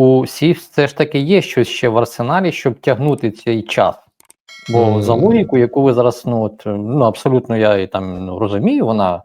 у СІ все ж таки є щось ще в арсеналі, щоб тягнути цей час. Бо Мгм. за логіку, яку ви зараз ну, от, ну абсолютно я і там ну, розумію, вона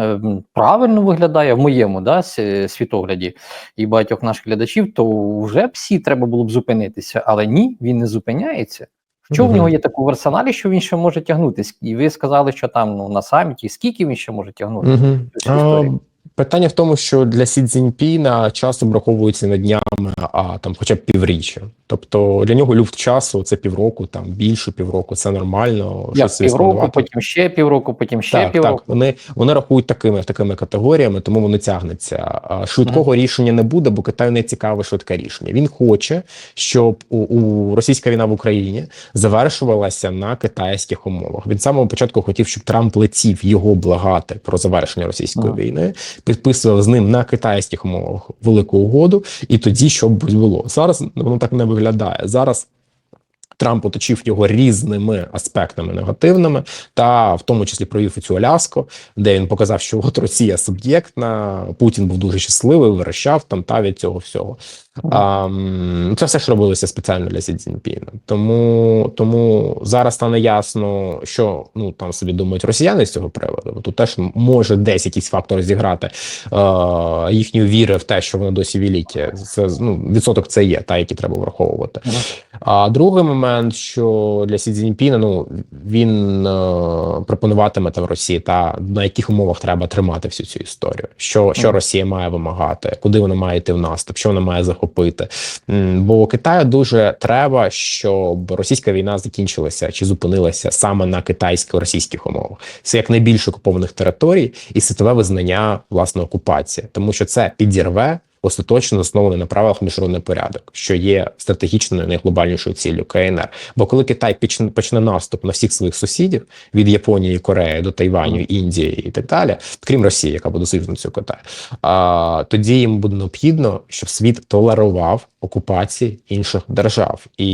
е, правильно виглядає в моєму да, світогляді і багатьох наших глядачів, то вже б всі треба було б зупинитися, але ні, він не зупиняється. Що в Мгм. нього є такого в арсеналі, що він ще може тягнутися? І ви сказали, що там ну, на саміті, скільки він ще може тягнути? Угу. цю історію? Питання в тому, що для Сі Цзіньпіна час обраховується не днями, а там хоча б півріччя. Тобто для нього люфт часу це півроку, там більше півроку, це нормально. Як щось півроку, потім ще півроку, потім ще так, півроку. так. Вони, вони рахують такими такими категоріями, тому воно тягнеться. Швидкого рішення не буде, бо Китаю не цікаве швидке рішення. Він хоче, щоб у, у російська війна в Україні завершувалася на китайських умовах. Він самого початку хотів, щоб Трамп летів його благати про завершення російської Ага. війни, підписував з ним на китайських умовах велику угоду, і тоді що б було зараз. Воно так не виглядає зараз. Трамп оточив його різними аспектами негативними, та в тому числі провів цю Аляску, де він показав, що от Росія суб'єктна, Путін був дуже щасливий, вирощав там та від цього всього. А, це все ж робилося спеціально для Сі Цзіньпіна. Тому, тому зараз стане ясно, що ну там собі думають росіяни з цього приводу. Тут теж може десь якийсь фактор зіграти е, їхньої віри в те, що воно досі велике. Це ну відсоток це є, та який треба враховувати. А другий момент, що для Сі Цзіньпіна, ну він е, пропонуватиме там Росії та на яких умовах треба тримати всю цю історію, що, що Росія має вимагати, куди вона має йти в наступ, що вона має захопити. Бо Китаю дуже треба, щоб російська війна закінчилася чи зупинилася саме на китайсько-російських умовах. Це як найбільше окупованих територій і світове визнання власне окупації, тому що це підірве остаточно заснований на правилах міжнародний порядок, що є стратегічною найглобальнішою ціллю КНР. Бо коли Китай почне, наступ на всіх своїх сусідів від Японії, Кореї до Тайваню, Індії і так далі, крім Росії, яка буде союзницею Китаю, тоді їм буде необхідно, щоб світ толерував окупації інших держав, і,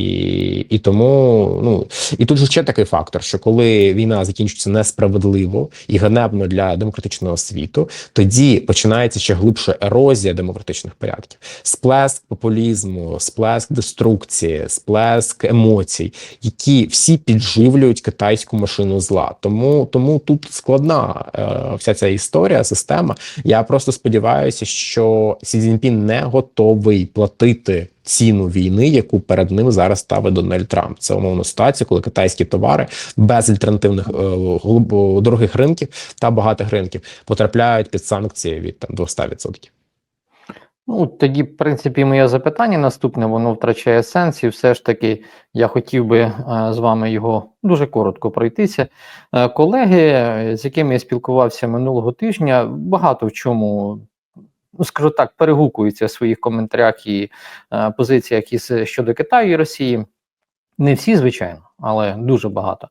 і тому ну і тут же ще такий фактор, що коли війна закінчиться несправедливо і ганебно для демократичного світу, тоді починається ще глибша ерозія демократичних порядків, сплеск популізму, сплеск деструкції, сплеск емоцій, які всі підживлюють китайську машину зла. Тому тому тут складна е, вся ця історія, система. Я просто сподіваюся, що Сі Цзіньпін не готовий платити. Ціну війни, яку перед ним зараз ставить Дональд Трамп, це умовно ситуація, коли китайські товари без альтернативних е, дорогих ринків та багатих ринків потрапляють під санкції від там 200%. Ну, тоді, в принципі, моє запитання наступне, воно втрачає сенс, і все ж таки я хотів би е, з вами його дуже коротко пройтися. Е, колеги, е, з якими я спілкувався минулого тижня, багато в чому, ну скажу так, перегукуються в своїх коментарях і е, позиціях із щодо Китаю і Росії. Не всі, звичайно, але дуже багато.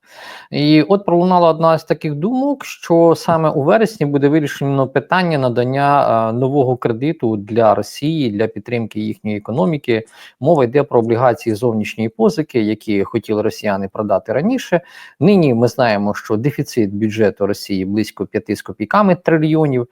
І от пролунала одна з таких думок, що саме у вересні буде вирішено питання надання е, нового кредиту для Росії для підтримки їхньої економіки. Мова йде про облігації зовнішньої позики, які хотіли росіяни продати раніше. Нині ми знаємо, що дефіцит бюджету Росії близько 5 з копійками трильйонів.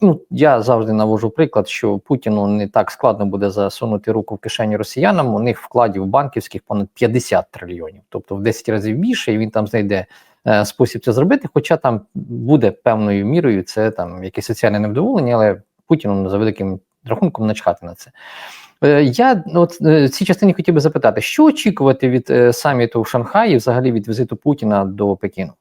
Ну, я завжди навожу приклад, що Путіну не так складно буде засунути руку в кишені росіянам. У них вкладів банківських понад 50 трильйонів, тобто в 10 разів більше, і він там знайде е, спосіб це зробити. Хоча там буде певною мірою це там якесь соціальне невдоволення, але Путіну за великим рахунком начхати на це. Е, Я от е, цій частині хотів би запитати, що очікувати від е, саміту в Шанхаї, взагалі від візиту Путіна до Пекіну?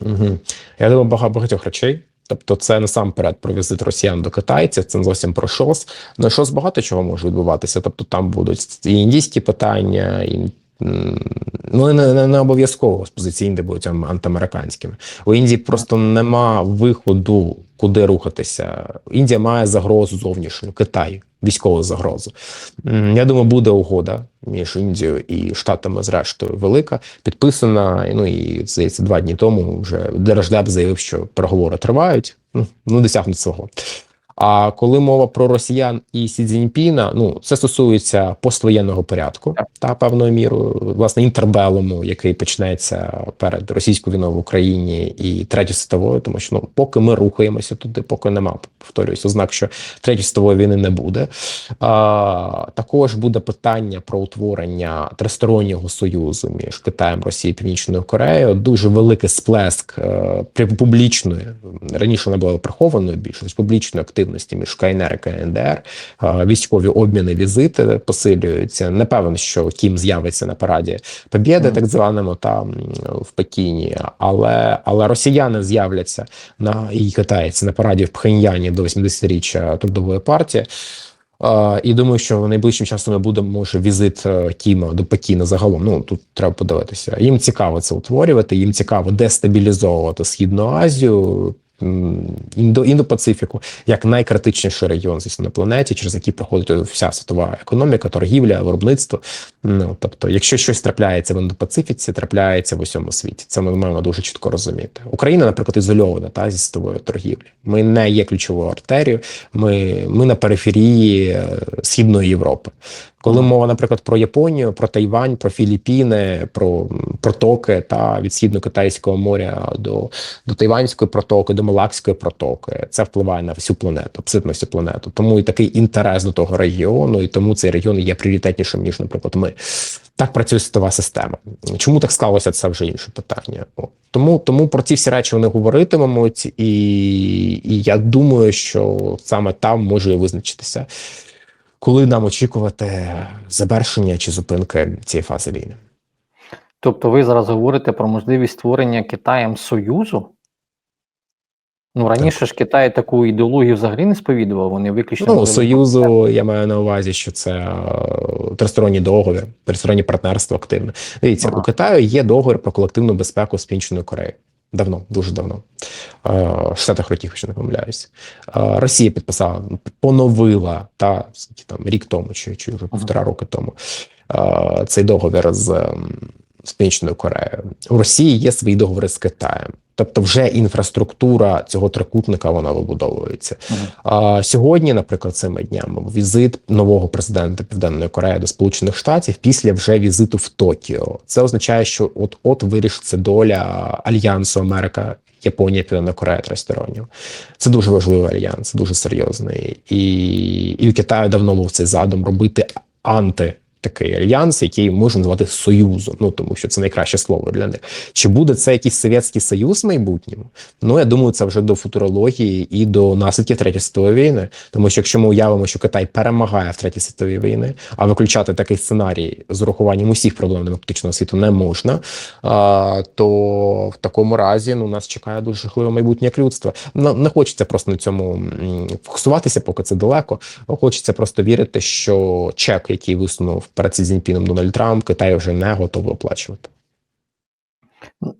Угу. Я думаю, багато багатьох речей. Тобто, це насамперед про візит росіян до китайців, це зовсім про ШОС. На ШОС багато чого може відбуватися. Тобто, там будуть і індійські питання, і ну не, не, не обов'язково з позиції Індії будуть антиамериканськими. У Індії просто нема виходу, куди рухатися. Індія має загрозу зовнішню, Китай, військову загрозу. Я думаю, буде угода між Індією і Штатами, зрештою, велика, підписана. Ну і здається, два дні тому вже Держдеп заявив, що переговори тривають. Ну, ну досягнуть свого. А коли мова про росіян і Сі Цзіньпіна, ну це стосується поствоєнного порядку та певною мірою, власне, інтербелому, який почнеться перед російською війною в Україні і третьою світовою, тому що ну поки ми рухаємося туди, поки нема повторююсь, ознак, що третьої світової війни не буде. А, також буде питання про утворення тристороннього союзу між Китаєм, Росією і Північною Кореєю. Дуже великий сплеск е, публічної раніше вона була прихованою більшість публічної активності між КНР і КНДР. Військові обміни, візити посилюються. Не певен, що Кім з'явиться на параді Побєди, так званому там в Пекіні, але але росіяни з'являться на і китайці на параді в Пхеньяні до 80-річчя трудової партії. І думаю, що найближчим часом не буде може візит е, Кіма до Пекіна загалом. Ну тут треба подивитися. Їм цікаво це утворювати. Їм цікаво дестабілізовувати східну Азію. Індо індопацифіку як найкритичніший регіон звісно, на планеті, через який проходить вся світова економіка, торгівля, виробництво. Ну тобто, якщо щось трапляється в індопацифіці, трапляється в усьому світі. Це ми маємо дуже чітко розуміти. Україна, наприклад, ізольована та зі світової торгівлі. Ми не є ключовою артерією. Ми, ми на периферії е, східної Європи. Коли мова, наприклад, про Японію, про Тайвань, про Філіппіни, про протоки та від східно-китайського моря до, до Тайванської протоки, до Малакської протоки, це впливає на всю планету, абсолютно всю планету. Тому і такий інтерес до того регіону, і тому цей регіон є пріоритетнішим ніж, наприклад, ми. Так працює світова система. Чому так склалося? Це вже інше питання. От. Тому, тому про ці всі речі вони говоритимуть, і, і я думаю, що саме там може і визначитися, коли нам очікувати завершення чи зупинки цієї фази війни. Тобто ви зараз говорите про можливість створення Китаєм Союзу? Ну, раніше ж Китай таку ідеологію взагалі не сповідував, вони виключно. Ну, союзу я маю на увазі, що це е, тристоронній договір, тристороннє партнерство активне. Дивіться, Ага. у Китаю є договір про колективну безпеку з Північною Кореєю. Давно, дуже давно. Е, 60-х років, якщо не помиляюсь. Е, Росія підписала, поновила та там рік тому, чи, чи вже півтора роки тому е, цей договір з, з Північною Кореєю. У Росії є свої договори з Китаєм. Тобто, вже інфраструктура цього трикутника вона вибудовується. Мгм. А сьогодні, наприклад, цими днями візит нового президента Південної Кореї до Сполучених Штатів після вже візиту в Токіо. Це означає, що от от вирішиться доля альянсу Америка. Японія, Південна Корея тристороннього. Це дуже важливий альянс, дуже серйозний. І, і в Китаю давно був цей задум робити анти такий альянс, який можна назвати союзом. Ну тому що це найкраще слово для них. Чи буде це якийсь совєтський союз в майбутньому? Ну я думаю, це вже до футурології і до наслідків третьої світової війни. Тому що якщо ми уявимо, що Китай перемагає в третій світовій війни, а виключати такий сценарій з урахуванням усіх проблем демократичного світу не можна, то в такому разі ну нас чекає дуже жахливе майбутнє як людства. Ну, не хочеться просто на цьому фокусуватися, поки це далеко. Хочеться просто вірити, що чек, який висунув перед Сі Цзіньпіном Дональд Трамп, Китай вже не готовий оплачувати.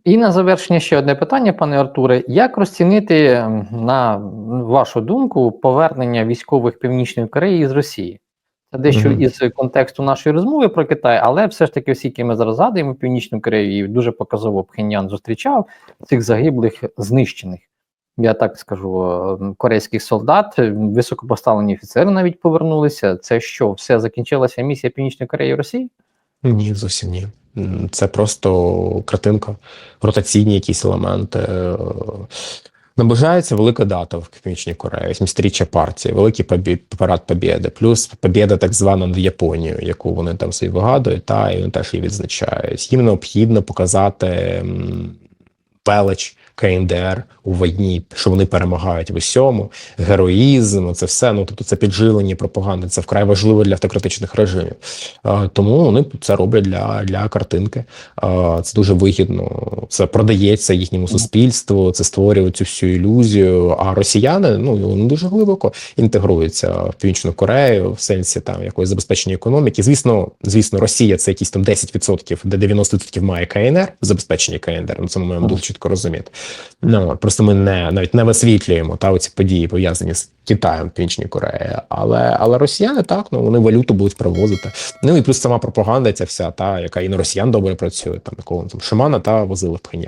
І на завершення ще одне питання, пане Артуре. Як розцінити, на вашу думку, повернення військових Північної Кореї з Росії? Це дещо Мгм. із контексту нашої розмови про Китай, але все ж таки, оскільки ми зараз згадуємо Північну Корею, і дуже показово Пхеньян зустрічав цих загиблих знищених. Я так скажу, м, корейських солдат, високопоставлені офіцери навіть повернулися. Це що, все закінчилася місія Північної Кореї в Росії? Ні, зовсім ні. Це просто картинка, ротаційні якісь елементи. Е, Наближається велика дата в Північній Кореї, 80-річчя партії, великий побі- парад Побєди, плюс побєда так звана над Японією, яку вони там собі вигадують, та і вони теж її відзначають. Їм необхідно показати велич КНДР у війні, що вони перемагають в усьому, героїзм, це все. Ну тобто це підживлення пропаганди, це вкрай важливо для автократичних режимів. Тому вони це роблять для, для картинки. Це дуже вигідно. Це продається їхньому суспільству, це створює цю всю ілюзію. А росіяни ну вони дуже глибоко інтегруються в Північну Корею в сенсі там якогось забезпечення економіки. Звісно, звісно, Росія це якісь там 10%, де 90% має КНР, забезпечення КНР. Ну це ми маємо дуже чітко розуміти. Ну просто ми не навіть не висвітлюємо та оці події пов'язані з Китаєм, Північній Кореї. Але але росіяни так ну вони валюту будуть привозити. Ну і плюс сама пропаганда, ця вся та яка і на росіян добре працює. Там якого там Шимана та возили в Пхеньян.